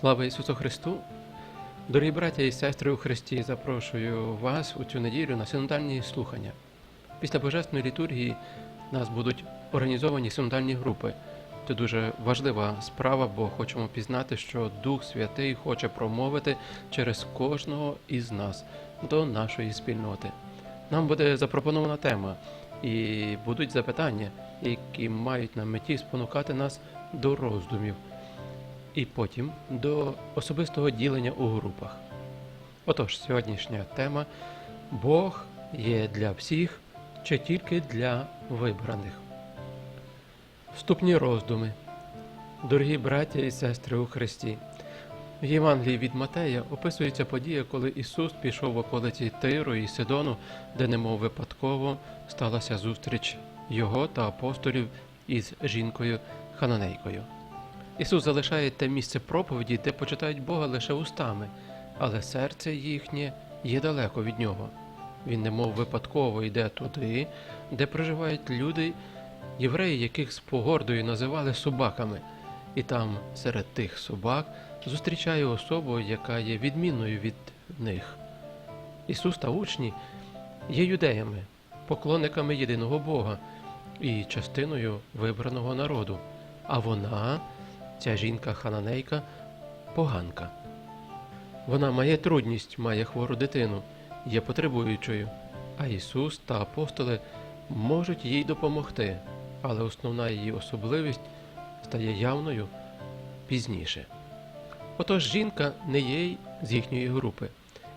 Слава Ісусу Христу! Дорогі браття і сестри у Христі, запрошую вас у цю неділю на синодальні слухання. Після Божественної літургії у нас будуть організовані синодальні групи. Це дуже важлива справа, бо хочемо пізнати, що Дух Святий хоче промовити через кожного із нас до нашої спільноти. Нам буде запропонована тема, і будуть запитання, які мають на меті спонукати нас до роздумів і потім до особистого ділення у групах. Отож, сьогоднішня тема Бог є для всіх чи тільки для вибраних. Вступні роздуми. Дорогі браття і сестри у Христі. В Євангелії від Матея описується подія, коли Ісус пішов в околиці Тиру і Сидону, де немов випадково сталася зустріч Його та апостолів із жінкою Хананейкою. Ісус залишає те місце проповіді, де почитають Бога лише устами, але серце їхнє є далеко від Нього. Він немов випадково йде туди, де проживають люди, євреї, яких з погордою називали собаками, і там серед тих собак зустрічає особу, яка є відмінною від них. Ісус та учні є юдеями, поклонниками єдиного Бога і частиною вибраного народу, а вона Ця жінка хананейка поганка. Вона має трудність, має хвору дитину, є потребуючою, а Ісус та апостоли можуть їй допомогти, але основна її особливість стає явною пізніше. Отож жінка не є з їхньої групи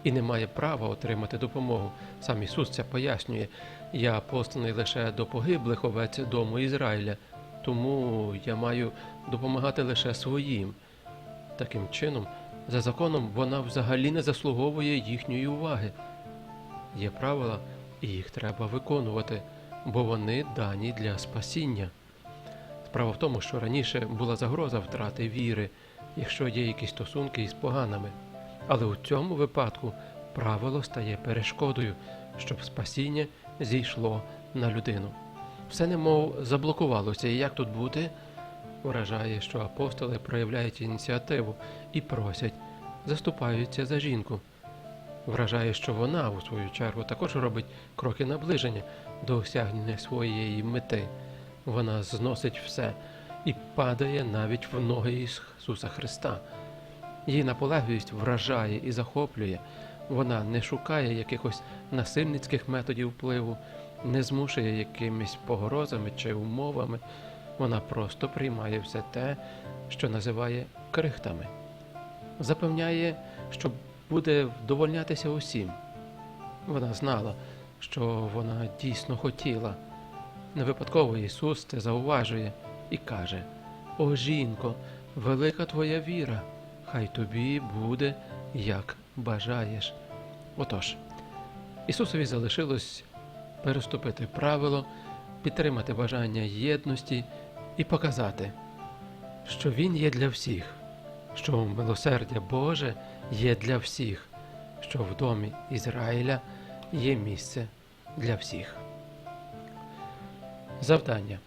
і не має права отримати допомогу. Сам Ісус це пояснює. Я посланий лише до погиблих овець дому Ізраїля тому я маю допомагати лише своїм. Таким чином, за законом, вона взагалі не заслуговує їхньої уваги. Є правила, і їх треба виконувати, бо вони дані для спасіння. Справа в тому, що раніше була загроза втрати віри, якщо є якісь стосунки із поганими. Але у цьому випадку правило стає перешкодою, щоб спасіння зійшло на людину все немов заблокувалося. І як тут бути? Вражає, що апостоли проявляють ініціативу і просять, заступаються за жінку. Вражає, що вона, у свою чергу, також робить кроки наближення до осягнення своєї мети. Вона зносить все і падає навіть в ноги Ісуса Христа. Її наполегливість вражає і захоплює. Вона не шукає якихось насильницьких методів впливу, не змушує якимись погрозами чи умовами, вона просто приймає все те, що називає крихтами, запевняє, що буде вдовольнятися усім. Вона знала, що вона дійсно хотіла. Не випадково Ісус це зауважує і каже: О жінко, велика твоя віра, хай тобі буде, як бажаєш. Отож, Ісусові залишилось переступити правило, підтримати бажання єдності і показати, що Він є для всіх, що милосердя Боже є для всіх, що в домі Ізраїля є місце для всіх. Завдання.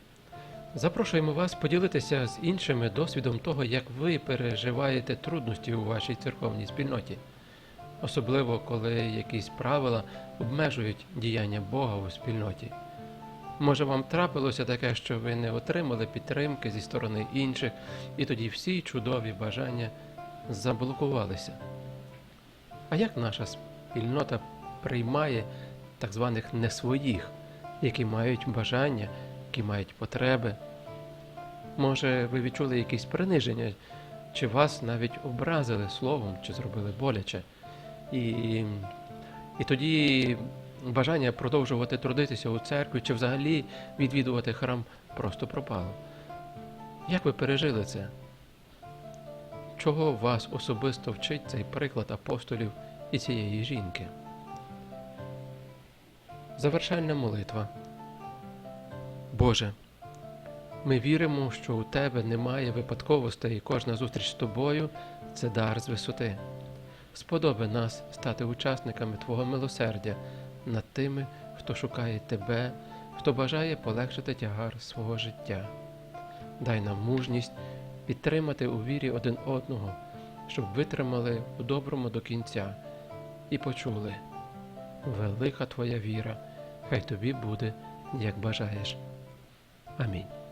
Запрошуємо вас поділитися з іншими досвідом того, як ви переживаєте трудності у вашій церковній спільноті особливо коли якісь правила обмежують діяння Бога у спільноті. Може, вам трапилося таке, що ви не отримали підтримки зі сторони інших, і тоді всі чудові бажання заблокувалися. А як наша спільнота приймає так званих несвоїх, які мають бажання, які мають потреби? Може, ви відчули якісь приниження, чи вас навіть образили словом, чи зробили боляче? І, і тоді бажання продовжувати трудитися у церкві чи взагалі відвідувати храм просто пропало. Як ви пережили це? Чого вас особисто вчить цей приклад апостолів і цієї жінки? Завершальна молитва. Боже, ми віримо, що у Тебе немає випадковостей, і кожна зустріч з тобою це дар з висоти сподоби нас стати учасниками Твого милосердя над тими, хто шукає Тебе, хто бажає полегшити тягар свого життя. Дай нам мужність підтримати у вірі один одного щоб витримали у доброму до кінця і почули. Велика твоя віра, хай тобі буде, як бажаєш. Амінь.